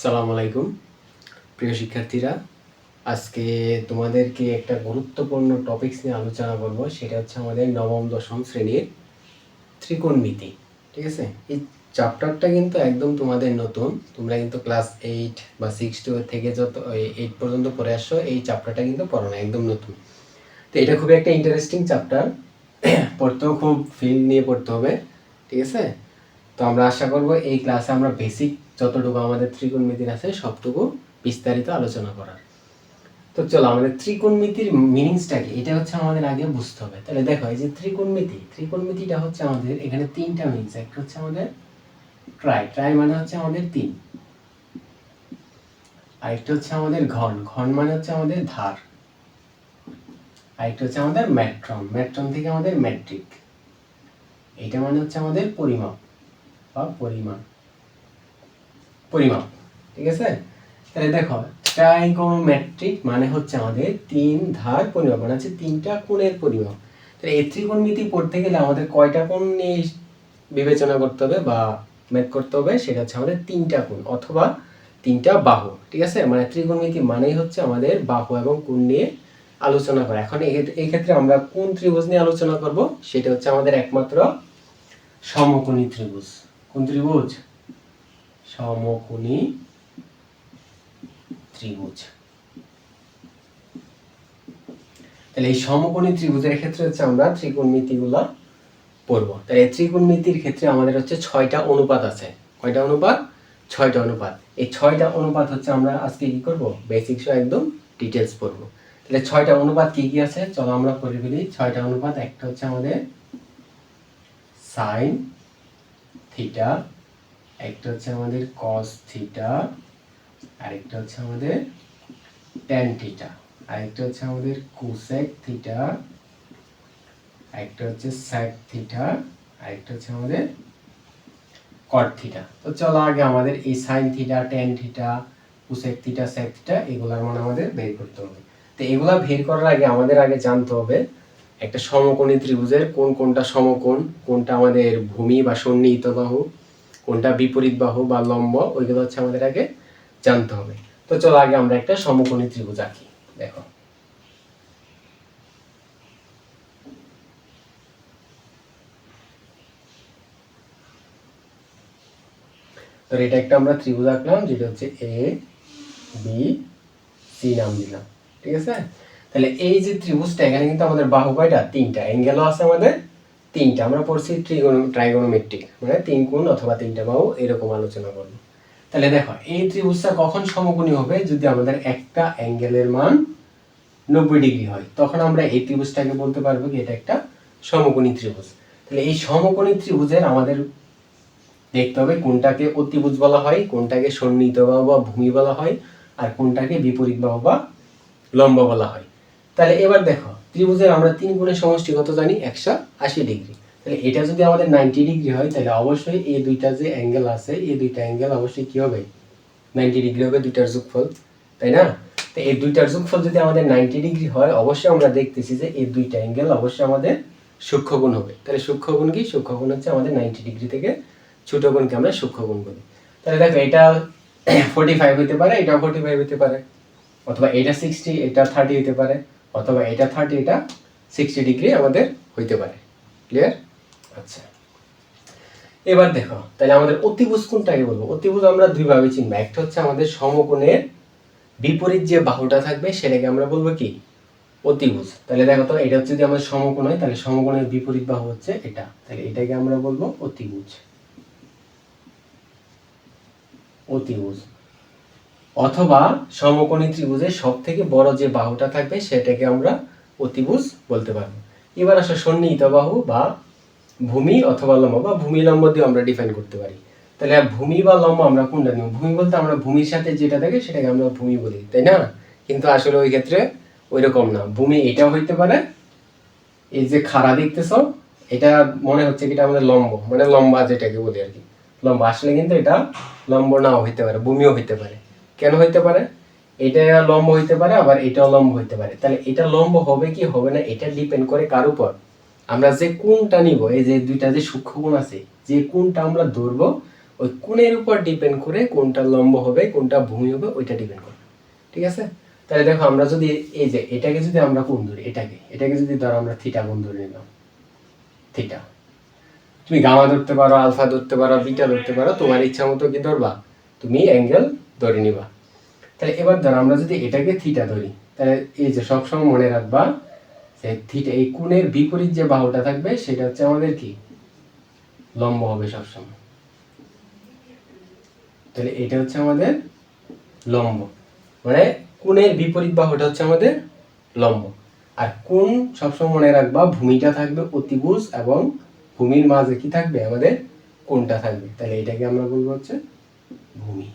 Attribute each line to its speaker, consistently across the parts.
Speaker 1: আসসালামু আলাইকুম। প্রিয় শিক্ষার্থীরা, আজকে তোমাদেরকে একটা গুরুত্বপূর্ণ টপিকস নিয়ে আলোচনা করব। সেটা হচ্ছে আমাদের নবম, দশম শ্রেণির ত্রিকোণমিতি, ঠিক আছে? এই চ্যাপ্টারটা কিন্তু একদম তোমাদের নতুন। তোমরা কিন্তু ক্লাস এইট বা সিক্স টু থেকে যত এইট পর্যন্ত পড়ে আসছো, এই চ্যাপ্টারটা কিন্তু পড়ো না, একদম নতুন। তো এটা খুবই একটা ইন্টারেস্টিং চ্যাপ্টার পড়তেও খুব ফিল নিয়ে পড়তে হবে, ঠিক আছে? তো আমরা আশা করব এই ক্লাসে আমরা বেসিক যতটুকু আমাদের ত্রিকোণমিতির আছে, সবটুকু বিস্তারিত আলোচনা করার। তো চলো, আমাদের ত্রিকোণমিতির মিনিংসটা কি এটা হচ্ছে আমাদের আগে বুঝতে হবে। তাহলে দেখো, এই যে ত্রিকোণমিতি, ত্রিকোণমিতিটা হচ্ছে আমাদের এখানে তিনটা মিনিংস একটা হচ্ছে আমাদের ট্রাই ট্রাই মানে হচ্ছে আমাদের তিন। আরেকটা হচ্ছে আমাদের ঘন ঘন মানে হচ্ছে আমাদের ধার। আরেকটা হচ্ছে আমাদের ম্যাট্রন ম্যাট্রন থেকে আমাদের ম্যাট্রিক এটা মানে হচ্ছে আমাদের পরিমাপ, বা পরিমাণ। পরিমাপ, ঠিক আছে? তাহলে দেখো ট্রাইগোনোমেট্রিক মানে হচ্ছে আমাদের তিন ধার পরিমাপ মানে হচ্ছে তিনটা কোণের পরিমাপ। তাহলে এই ত্রিকোণমিতি পড়তে গেলে আমাদের কয়টা কোণ নিয়ে বিবেচনা করতে হবে বা ম্যাথ করতে হবে? সেটা হচ্ছে আমাদের তিনটা কোণ, অথবা তিনটা বাহু, ঠিক আছে? মানে ত্রিকোণমিতি মানেই হচ্ছে আমাদের বাহু এবং কোণ নিয়ে আলোচনা করা। এখন এই- ক্ষেত্রে আমরা কোন ত্রিভুজ নিয়ে আলোচনা করব? সেটা হচ্ছে আমাদের একমাত্র সমকোণী ত্রিভুজ। কোন ত্রিভুজ? সমকোণী ত্রিভুজ। তাহলে এই সমকোণী ত্রিভুজের ক্ষেত্রে হচ্ছে আমরা ত্রিকোণমিতিগুলা পড়ব। তাহলে ত্রিকোণমিতির ক্ষেত্রে আমাদের হচ্ছে ছয়টা অনুপাত আছে। কয়টা অনুপাত? ছয়টা অনুপাত। এই ছয়টা অনুপাত হচ্ছে আমরা আজকে কি করব? বেসিক্স একদম ডিটেলস পড়ব। তাহলে ছয়টা অনুপাত কি কি আছে? চলো আমরা পড়ে ফেলি। ছয়টা অনুপাত, একটা হচ্ছে আমাদের সাইন থিটা একটা হচ্ছে আমাদের কস থিটা আরেকটা হচ্ছে আমাদের ট্যান থিটা আরেকটা হচ্ছে আমাদের কোসেক থিটা আরেকটা হচ্ছে স্যাক থিটা আরেকটা হচ্ছে আমাদের কট থিটা তো চলো আগে আমাদের এই sine theta tan theta cosec theta sec theta এগুলার মানে আমাদের বের করতে হবে। তো এগুলা বের করার আগে আমাদের আগে জানতে হবে একটা সমকোণী ত্রিভুজের কোন কোনটা সমকোণ, কোনটা আমাদের ভূমি বা সন্নিহিত বাহু। কোনটা বিপরীত বাহু বা লম্ব, ওইগুলো হচ্ছে আমাদের আগে জানতে হবে। তো চলো আগে আমরা একটা সমকোণী ত্রিভুজ আঁকি, দেখো। তো এটা একটা আমরা ত্রিভুজ আঁকলাম, যেটা হচ্ছে এ বি সি নাম দিলাম, ঠিক আছে? তাহলে এই যে ত্রিভুজটা, এখানে কিন্তু আমাদের বাহু কয়টা? তিনটা। অ্যাঙ্গেলও আছে আমাদের তিনটা। আমরা পড়ছি ট্রিগোনো ট্রাইগোনোমেট্রিক মানে তিন কোণ অথবা তিনটা বাহু এরকম আলোচনা করব। তাহলে দেখো, এই ত্রিভুজটা কখন সমকোণী হবে? যদি আমাদের একটা অ্যাঙ্গেলের মান নব্বই ডিগ্রি হয়, তখন আমরা এই ত্রিভুজটাকে বলতে পারব কি, এটা একটা সমকোণী ত্রিভুজ। তাহলে এই সমকোণী ত্রিভুজের আমাদের দেখতে হবে কোনটাকে অতিভুজ বলা হয়, কোনটাকে সন্নিহিত বাহু বা ভূমি বলা হয়, আর কোনটাকে বিপরীত বাহু বা লম্ব বলা হয়। তাহলে এবার দেখো ত্রিভুজের আমরা তিন গুণের সমষ্টি কত জানি? একশো আশি ডিগ্রি। তাহলে এটা যদি আমাদের নাইনটি ডিগ্রি হয়, তাহলে অবশ্যই এই দুইটা যে অ্যাঙ্গেল আছে, এই দুইটা অ্যাঙ্গেল অবশ্যই কী হবে? নাইনটি ডিগ্রি হবে, দুইটার যোগফল, তাই না? তো এই দুইটার যোগফল যদি আমাদের নাইনটি ডিগ্রি হয়, অবশ্যই আমরা দেখতেছি যে এই দুইটা অ্যাঙ্গেল অবশ্যই আমাদের সূক্ষ্মগুণ হবে। তাহলে সূক্ষ্মগুণ কি? সূক্ষ্মগুণ হচ্ছে আমাদের নাইনটি ডিগ্রি থেকে ছোট গুণকে আমরা সূক্ষ্মগুণ বলি। তাহলে দেখো, এটা ফোর্টি ফাইভ হতে পারে, এটা ফোর্টি ফাইভ হতে পারে, অথবা এটা সিক্সটি এটা থার্টি হতে পারে। অথবা এটা থার্টি এটা সিক্সটি ডিগ্রি আমাদের হইতে পারে। ক্লিয়ার আচ্ছা। এবার দেখো, তাহলে আমাদের অতিভুজ কোনটাকে বলব? অতিভুজ আমরা দুইভাবে চিনবো। একটা হচ্ছে আমাদের সমকোণের বিপরীত যে বাহুটা থাকবে, সেটাকে আমরা বলব কি? অতিভুজ। তাহলে দেখো তো, এটা হচ্ছে যদি আমাদের সমকোণ হয়, তাহলে সমকোণের বিপরীত বাহু হচ্ছে এটা। তাহলে এটাকে আমরা বলব অতিভুজ। অতিভুজ। অথবা সমকোণী ত্রিভুজের সব থেকে বড় যে বাহুটা থাকবে, সেটাকে আমরা অতিভুজ বলতে পারব। এবার আসো সন্নিহিত বাহু বা ভূমি অথবা লম্ব, বা ভূমি লম্ব দিয়ে আমরা ডিফাইন করতে পারি। তাহলে ভূমি বা লম্ব আমরা কোনটা নিব? ভূমি বলতে আমরা ভূমির সাথে যেটা থাকে, সেটাকে আমরা ভূমি বলি, তাই না? কিন্তু আসলে ওই ক্ষেত্রে ওই রকম না। ভূমি এটাও হইতে পারে, এই যে খাড়া দেখতেছ, এটা মনে হচ্ছে কি এটা আমাদের লম্ব মানে লম্বা যেটাকে বলি আর কি। লম্বা আসলে কিন্তু এটা লম্ব নাও হইতে পারে, ভূমিও হইতে পারে। কেন হইতে পারে? এটা লম্ব হইতে পারে, আবার এটাও লম্ব হইতে পারে। তাহলে এটা লম্ব হবে কি হবে না, এটা ডিপেন্ড করে কার উপর? আমরা যে কোনটা নিব, এই যে দুইটা যে সূক্ষ্ম কোণ আছে, যে কোনটা আমরা ধরবো, ওই কোণের উপর ডিপেন্ড করে কোনটা লম্ব হবে কোনটা ভূমি হবে, ওইটা ডিপেন্ড করবে। ঠিক আছে? তাহলে দেখো, আমরা যদি এই যে এটাকে যদি আমরা কোণ ধরি, এটাকে এটাকে যদি ধরো আমরা থিটা কোণ ধরে নিলাম। থিটা তুমি গামা ধরতে পারো আলফা ধরতে পারো বিটা ধরতে পারো, তোমার ইচ্ছা মতো কি ধরবা? তুমি অ্যাঙ্গেল ধরে নিবা। তাহলে এবার ধরো আমরা যদি এটাকে থিটা ধরি, তাহলে এই যে সবসময় মনে রাখবা যে থিটা এই কোণের বিপরীত যে বাহুটা থাকবে সেটা হচ্ছে আমাদের কি? লম্ব হবে সবসময়। তাহলে এটা হচ্ছে আমাদের লম্ব। মানে কোণের বিপরীত বাহুটা হচ্ছে আমাদের লম্ব। আর কোণ সবসময় মনে রাখবা ভূমিটা থাকবে অতিভুজ এবং ভূমির মাঝে কি থাকবে? আমাদের কোনটা থাকবে। তাহলে এটাকে আমরা বলব হচ্ছে ভূমি।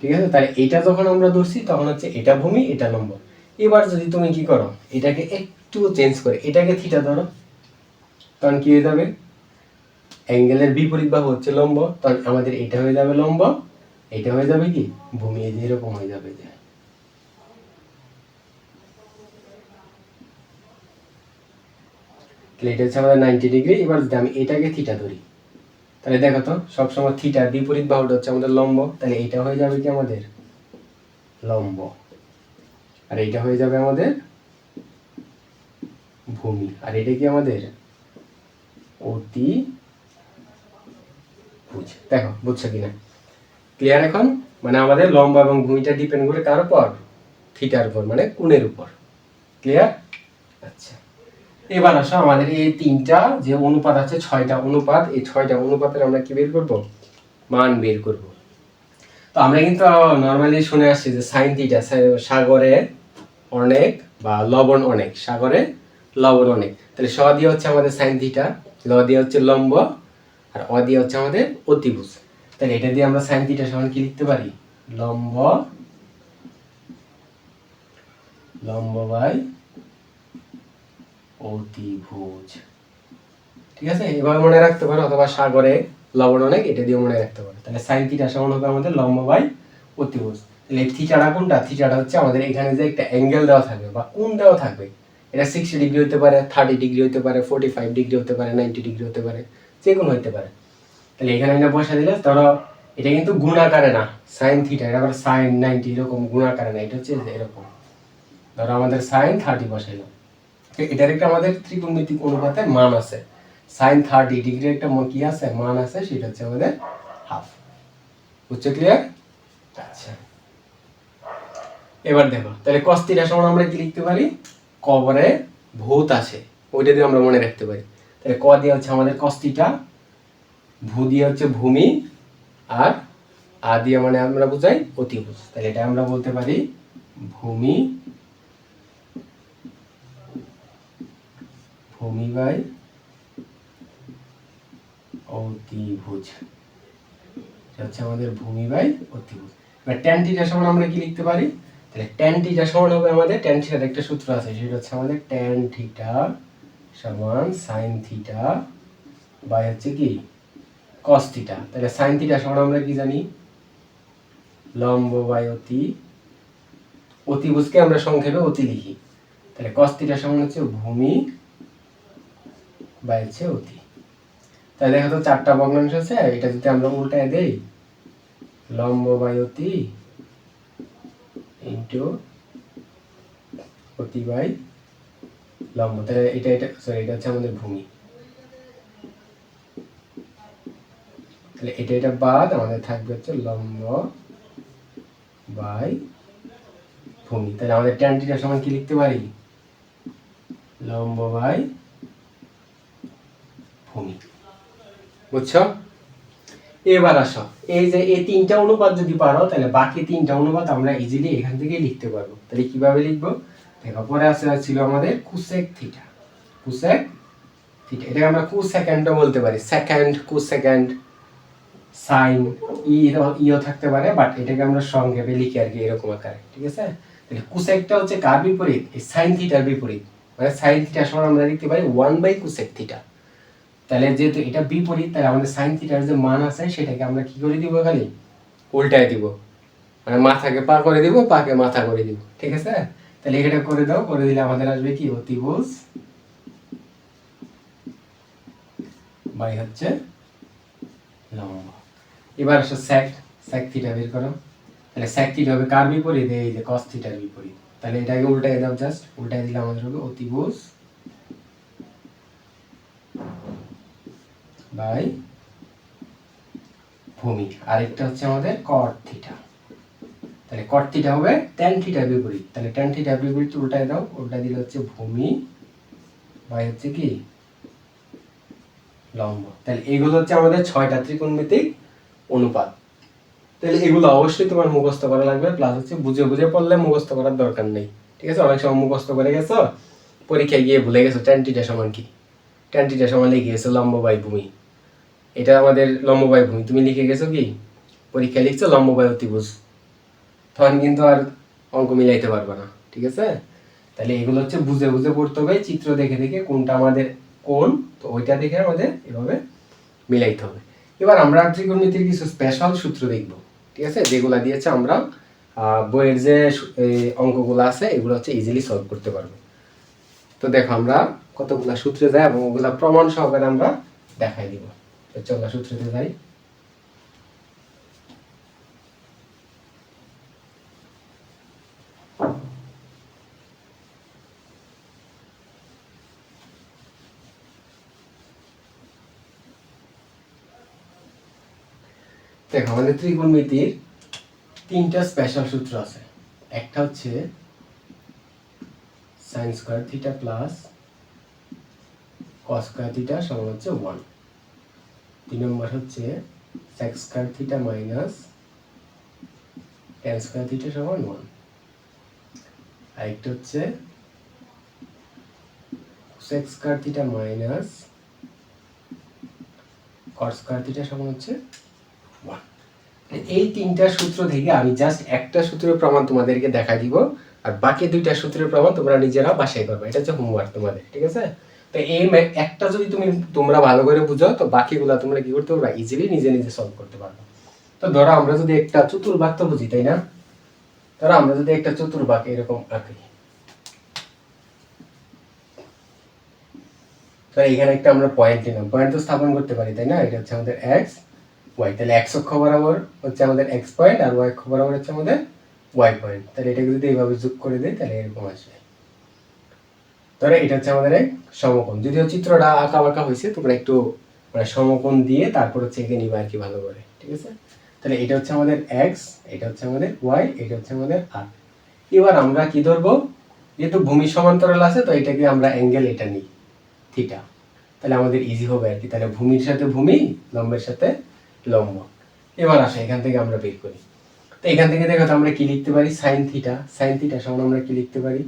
Speaker 1: ঠিক আছে? তাহলে এটা যখন আমরা ধরছি, তখন হচ্ছে এটা ভূমি, এটা লম্ব। এবার যদি তুমি কি করো, এটাকে একটু চেঞ্জ করে, এটাকে থিটা ধরো, তখন কি হয়ে যাবে? অ্যাঙ্গেলের বিপরীত বাহু হচ্ছে লম্ব, তখন আমাদের এটা হয়ে যাবে লম্ব, এটা হয়ে যাবে কি? ভূমি এই যে এরকম হয়ে যাবে যে। তাহলে এটা হচ্ছে আমাদের নাইনটি ডিগ্রি এবার যদি আমি এটাকে থিটা ধরি তাহলে দেখো তো, সবসময় থিটার বিপরীত বাহুটা হচ্ছে আমাদের লম্ব, তাহলে এটা হয়ে যাবে কি আমাদের লম্ব। আর এটা হয়ে যাবে আমাদের ভূমি। আর এটা কি আমাদের অতি বুঝ দেখো, বুঝছ কিনা? ক্লিয়ার এখন? মানে আমাদের লম্বা এবং ভূমিটা ডিপেন্ড করে কার উপর? থিটার উপর মানে কোণের উপর। ক্লিয়ার আচ্ছা। এবার আসো, আমাদের এই তিনটা যে অনুপাত আছে, ছয়টা অনুপাত, এই ছয়টা অনুপাতের আমরা কি বের করব? মান বের করব। তো আমরা কিন্তু নর্মালি শুনে আসছি যে সাইন থিটা সাগরে অনেক বা লবণ অনেক, সাগরে লবণ অনেক। তাহলে স দিয়ে হচ্ছে আমাদের সাইন থিটা ল দিয়ে হচ্ছে লম্ব, আর অ দিয়ে হচ্ছে আমাদের অতিভুজ। তাহলে এটা দিয়ে আমরা সাইন থিটা সমান কি লিখতে পারি? লম্ব লম্ব বাই অতিভুজ। ঠিক আছে? এবার মনে রাখতে পারো, অথবা সাগরে লবণ অনেক, এটা দিয়ে মনে রাখতে পারো। তাহলে সাইন থিটা সমান হবে আমাদের লম্ব বাই অতিভুজ। তাহলে থিটাটা কোনটা? থিটাটা হচ্ছে আমাদের এখানে যে একটা অ্যাঙ্গেল দেওয়া থাকবে, বা কোণ দেওয়া থাকবে। এটা সিক্সটি ডিগ্রি হতে পারে থার্টি ডিগ্রি হতে পারে ফোর্টি ফাইভ ডিগ্রি হতে পারে নাইনটি ডিগ্রি হতে পারে, যে কোনো হতে পারে। তাহলে এখানে এটা বসা দিলে, ধরো, এটা কিন্তু গুণাকারে না সাইন থিটা এটা আবার সাইন নাইনটি এরকম গুণাকারে না, এটা হচ্ছে এরকম। ধরো আমাদের সাইন থার্টি বসাইলাম। এটার একটা আমাদের ত্রিকোণমিতিক অনুপাতের মান আছে। সাইন থার্টি ডিগ্রি একটা কি আছে? মান আছে, সেটা হচ্ছে আমাদের হাফ বুঝছ ক্লিয়ার আচ্ছা। এবার দেখো, তাহলে কস থিটা সমান আমরা কি লিখতে পারি? কবরে ভূত আছে। ওইটা দিয়ে আমরা মনে রাখতে পারি। তাহলে ক দিয়ে হচ্ছে আমাদের কস ভূ দিয়ে হচ্ছে ভূমি, আর আ দিয়ে মানে আমরা বুঝাই অতিভুজ। তাহলে এটা আমরা বলতে পারি ভূমি ভূমি বাই অতিভুজ হচ্ছে আমাদের ভূমি অতিভুজ। এবার ট্যান থিটা সমান আমরা কি লিখতে পারি? তাহলে ট্যান থিটা সমান হবে আমাদের ট্যান থিটার একটা সূত্র আছে, সেটা হচ্ছে আমাদের ট্যান থিটা সমান সাইন থিটা বাই হচ্ছে কি? কস থিটা তাহলে সাইন থিটা সমান আমরা কি জানি? লম্ব বাই অতি, অতিভুজকে আমরা সংক্ষেপে অতি লিখি। তাহলে কস থিটা সমান হচ্ছে ভূমি বাই হচ্ছে অতি। তাহলে দেখো তো চারটা আছে এটা যদি আমরা উল্টায় দেই, লম্ব বাই অতি ইন্টু অতি বাই লম্ব। তাহলে এটা এটা সরি এটা হচ্ছে আমাদের ভূমি। তাহলে এটা এটা বাদ, আমাদের থাকবে হচ্ছে লম্ব বাই ভূমি। তাহলে আমাদের ট্যান সমান কি লিখতে পারি? লম্ব বাই ভূমি বুঝছ? এবার আসো। এই যে এই তিনটা অনুপাত যদি পারো, তাহলে বাকি তিনটা অনুপাত আমরা ইজিলি এখান থেকে লিখতে পারব। তাহলে কীভাবে লিখব? দেখো, পরে আছে, ছিল আমাদের কুসেক থিটা কুসেক থিটা এটাকে আমরা কু সেকেন্ডও বলতে পারি। সেকেন্ড কু সেকেন্ড সাইন ই ইও থাকতে পারে বাট এটাকে আমরা সংক্ষেপে লিখি আর কি, এরকম আকারে। ঠিক আছে? তাহলে কুসেকটা হচ্ছে কার বিপরীত? এই সাইন থিটার বিপরীত। মানে সাইন থিটা সমান আমরা লিখতে পারি ওয়ান বাই কুসেক থিটা তাহলে যেহেতু এটা বিপরীত, তাহলে আমাদের সাইন থিটার যে মান আছে, সেটাকে আমরা কি করে দিব খালি উল্টায় দিব। মানে মাথাকে পা করে দিব, পাকে মাথা করে দিব। ঠিক আছে? তাহলে এটা করে দাও, করে দিলে আমাদের আসবে কি? অতিভুজ বাই হচ্ছে লম্ব। এবার আসো স্যাক স্যাক থিটা বের করো। তাহলে স্যাক থিটা হবে কার বিপরীত? এই যে কস থিটার বিপরীত। তাহলে এটাকে উল্টাই দাও জাস্ট উল্টাই দিলে আমাদের হবে অতিভুজ বাই ভূমি আরেকটা হচ্ছে আমাদের কট থিটা তাহলে কট থিটা হবে ট্যান থিটার বিপরীত। তাহলে ট্যান থিটার বিপরীত উল্টাই দাও, উল্টা দিলে হচ্ছে ভূমি, বাই হচ্ছে কি? লম্ব। তাহলে এগুলো হচ্ছে আমাদের ছয়টা ত্রিকোণমিতিক অনুপাত। তাহলে এগুলো অবশ্যই তোমার মুখস্থ করা লাগবে প্লাস হচ্ছে বুঝে বুঝে পড়লে মুখস্থ করার দরকার নেই। ঠিক আছে? অনেক সময় মুখস্থ করে গেছো, পরীক্ষায় গিয়ে ভুলে গেছো ট্যান টিটা সমান কি? ট্যান টিটা সমান লিখে গেছো লম্ব বাই ভূমি। এটা আমাদের লম্ব বাই ভূমি। তুমি লিখে গেছো কি? পরীক্ষায় লিখছো লম্ব বাই অতিভুজ। তখন কিন্তু আর অঙ্ক মিলাইতে পারবে না, ঠিক আছে? তাহলে এগুলো হচ্ছে বুঝে বুঝে পড়তে হবে, চিত্র দেখে দেখে কোনটা আমাদের কোন, তো ওইটা দেখে আমাদের এভাবে মিলাইতে হবে। এবার আমরা ত্রিকোণমিতির কিছু স্পেশাল সূত্র দেখব, ঠিক আছে? যেগুলা দিয়েছে আমরা বইয়ের যে অঙ্কগুলো আছে, এগুলো হচ্ছে ইজিলি সলভ করতে পারব। তো দেখো আমরা কতগুলা সূত্রে যাই এবং ওগুলা প্রমাণ সহকারে আমরা দেখাই দিব। তো চলো সূত্রতে যাই। দেখো, আমাদের ত্রিকোণমিতির তিনটা স্পেশাল সূত্র আছে। একটা হচ্ছে sine square theta plus cos square theta সমান হচ্ছে ওয়ান তিন নম্বর হচ্ছে sec square theta minus tan square theta সমান ওয়ান আরেকটা হচ্ছে sec square theta minus cos square theta সমান হচ্ছে ওয়ান এই তিনটা সূত্র থেকে আমি জাস্ট একটা সূত্রের প্রমাণ তোমাদেরকে দেখা দিব, আর বাকি দুইটা সূত্রের প্রমাণ তোমরা নিজেরা বাসায় করবে। এটা হচ্ছে হোমওয়ার্ক তোমাদের, ঠিক আছে? তো এই একটা যদি তুমি, তোমরা ভালো করে বুঝো, তো বাকিগুলা তোমরা কি করতে পারবে? ইজিলি নিজে নিজে সলভ করতে পারবে। তো ধরো আমরা যদি একটা চতুর্ভাগ তো বুঝি, তাই না? ধরো আমরা যদি একটা চতুর্ভাগ এরকম আঁকি। তো এখানে একটা আমরা পয়েন্ট নিলাম। পয়েন্ট তো স্থাপন করতে পারি, তাই না? এটা হচ্ছে আমাদের এক্স ওয়াই তাহলে এক্স অক্ষ বরাবর হচ্ছে আমাদের এক্স পয়েন্ট আর ওয়াই অক্ষ বরাবর হচ্ছে আমাদের ওয়াই পয়েন্ট তাহলে এটাকে যদি এইভাবে যোগ করে দিই, তাহলে এরকম আসবে। ধরো এটা হচ্ছে আমাদের এক সমকোণ। যদিও চিত্রটা আঁকা বাঁকা হয়েছে, তোমরা একটু মানে সমকোণ দিয়ে তারপর হচ্ছে এঁকে নিবা আর কি ভালো করে, ঠিক আছে? তাহলে এটা হচ্ছে আমাদের এক্স এটা হচ্ছে আমাদের ওয়াই এটা হচ্ছে আমাদের আর এবার আমরা কি ধরবো? যেহেতু ভূমি সমান্তরাল আছে, তো এটাকে আমরা অ্যাঙ্গেল এটা নিই থিটা তাহলে আমাদের ইজি হবে আর কি। তাহলে ভূমির সাথে ভূমি, লম্বের সাথে লম্ব। এবার আসে, এখান থেকে আমরা বের করি। তো এখান থেকে দেখো তো আমরা কি লিখতে পারি? সাইন থিটা সাইন থিটা সমান আমরা কি লিখতে পারি?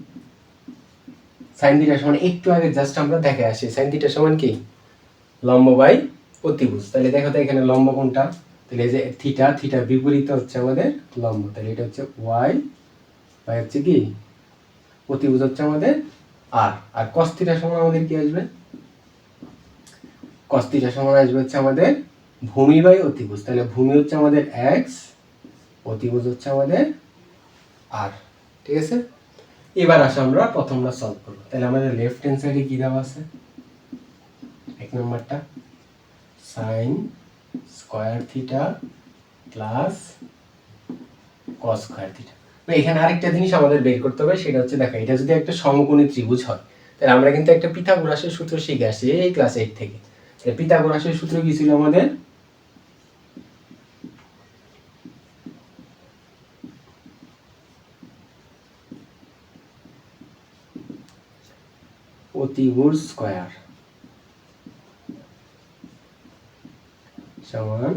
Speaker 1: সাইন থিটা সমান, একটু আগে জাস্ট আমরা দেখে আসি, সাইন থিটা সমান কি? লম্ব বাই অতিভুজ। তাহলে দেখো তো এখানে লম্ব কোনটা? তাহলে এই যে থিটা থিটা বিপরীত হচ্ছে আমাদের লম্ব। তাহলে এটা হচ্ছে ওয়াই বাই হচ্ছে কি? অতিভুজ হচ্ছে আমাদের আর। আর কস থিটা সমান আমাদের কি আসবে? কস থিটা সমান আসবে হচ্ছে আমাদের ভূমি বাই অতিভুজ। তাহলে ভূমি হচ্ছে আমাদের এক্স অতিভুজ হচ্ছে আমাদের আর ঠিক আছে? এবার আসো আমরা প্রথমটা সলভ করব। তাহলে আমাদের লেফট হ্যান্ড সাইডে কি দেওয়া আছে? এক নম্বরটা। Sine square theta plus cos square theta এখানে আরেকটা জিনিস আমাদের বের করতে হবে, সেটা হচ্ছে দেখো, এটা যদি একটা সমকোণী ত্রিভুজ হয়, তাহলে আমরা কিন্তু একটা পিথাগোরাসের সূত্র শিখে আসছি এই ক্লাস এইট থেকে। পিথাগোরাসের সূত্র কি ছিল আমাদের? অতিভুজ স্কয়ার। সমান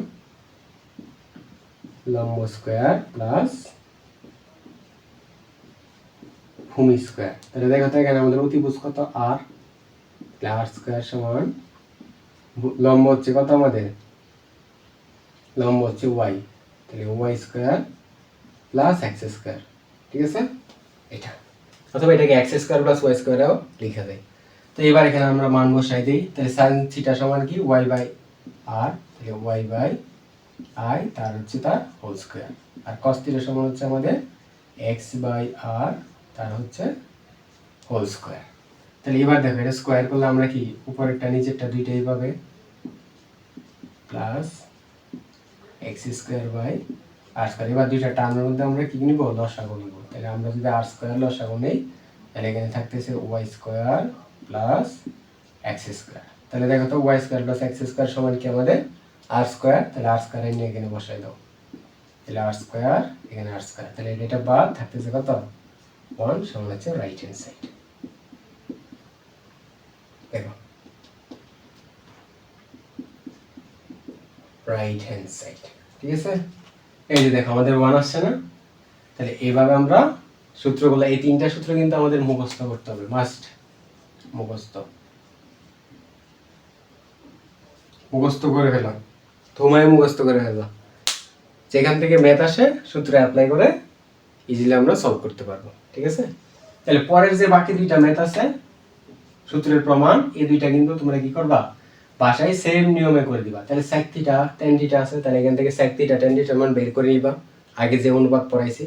Speaker 1: লম্ব স্কয়ার প্লাস ভূমি স্কয়ার। তাহলে দেখো তো এখানে আমাদের অতিভুজ কত? আর আর স্কয়ার সমান লম্ব হচ্ছে কত আমাদের? লম্ব হচ্ছে ওয়াই তাহলে y square plus x square. ঠিক আছে? এটা। অথবা এটাকে এক্স স্কয়ার প্লাস ওয়াই স্কয়ারও লেখা যায় তো এবার এখানে আমরা মান বসাই দিই। তাহলে সাইন থিটা সমান কি? ওয়াই বাই আর তাহলে ওয়াই বাই আই তার হচ্ছে তার হোল স্কয়ার আর কস সমান হচ্ছে আমাদের এক্স বাই আর তার হচ্ছে হোল স্কয়ার তাহলে এবার দেখো, এটা স্কোয়ার করলে আমরা কি? উপরেরটা নিচেরটা দুইটাই পাবে। Plus x square by r square এবার দুইটা টার্মের মধ্যে আমরা কি নিব? লসাগু নিব। তাহলে আমরা যদি আর স্কোয়ার লসাগু নেই, তাহলে এখানে থাকতেছে y square plus x square তাহলে দেখো তো y square plus x square সমান কি আমাদের? আর স্কোয়ার তাহলে আর স্কোয়ার নিয়ে এখানে বসাই দাও। তাহলে আর স্কোয়ার এখানে আর স্কোয়ার তাহলে এটা বাদ থাকতেছে কত? ওয়ান সমান হচ্ছে রাইট হ্যান্ড সাইড দেখো। রাইট হ্যান্ড সাইড ঠিক আছে? এই যে দেখো আমাদের ওয়ান আসছে না? তাহলে এইভাবে আমরা সূত্রগুলো, এই তিনটা সূত্র কিন্তু আমাদের মুখস্থ করতে হবে। মাস্ট মুখস্থ। মুখস্থ করে ফেলাম তোমায় মুখস্থ করে ফেলাম যেখান থেকে ম্যাথ আসে সূত্র অ্যাপ্লাই করে ইজিলি আমরা সলভ করতে পারব। ঠিক আছে? তাহলে পরের যে বাকি দুইটা ম্যাথ আছে সূত্রের প্রমাণ এই দুইটা কিন্তু তোমরা কি করবা? বাসায় সেম নিয়মে করে দিবা। তাহলে স্যাক থিটা টেন থিটা আছে তাহলে এখান থেকে স্যাক থিটা টেন থিটার মান বের করে নিবা। আগে যে অনুপাত পড়াইছি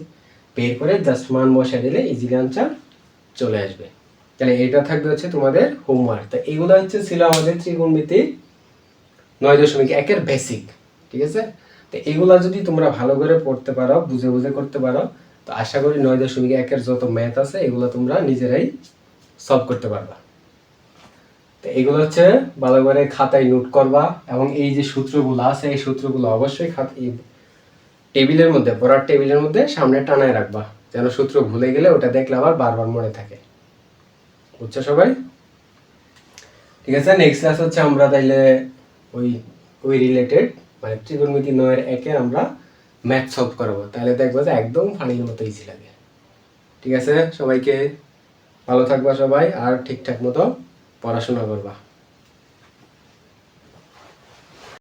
Speaker 1: বের করে জাস্ট মান বসে দিলে ইজিলি আনসার চলে আসবে। তাহলে এটা থাকবে হচ্ছে তোমাদের হোমওয়ার্ক তো এগুলো হচ্ছে ছিল আমাদের ত্রিকোণমিতি নয় দশমিক একের বেসিক ঠিক আছে? তো এগুলা যদি তোমরা ভালো করে পড়তে পারো, বুঝে বুঝে করতে পারো, তো আশা করি নয় দশমিক একের যত ম্যাথ আছে, এগুলো তোমরা নিজেরাই সলভ করতে পারবা। তো এগুলো হচ্ছে ভালো করে খাতায় নোট করবা এবং এই যে সূত্রগুলো আছে, এই সূত্রগুলো অবশ্যই খাত টেবিলের মধ্যে, পড়ার টেবিলের মধ্যে সামনে টানায় রাখবা। যেন সূত্র ভুলে গেলে ওটা দেখলে আবার বারবার মনে থাকে। বুঝছ সবাই? ঠিক আছে নেক্সট ক্লাস হচ্ছে আমরা তাইলে ওই ওই রিলেটেড মানে ত্রিকোণমিতি নয়ের একে আমরা ম্যাথ সলভ করব। তাহলে দেখব যে একদম ফানির মতো ইজি লাগে। ঠিক আছে, সবাইকে ভালো থাকবা সবাই, আর ঠিকঠাক মতো পড়াশোনা করবা।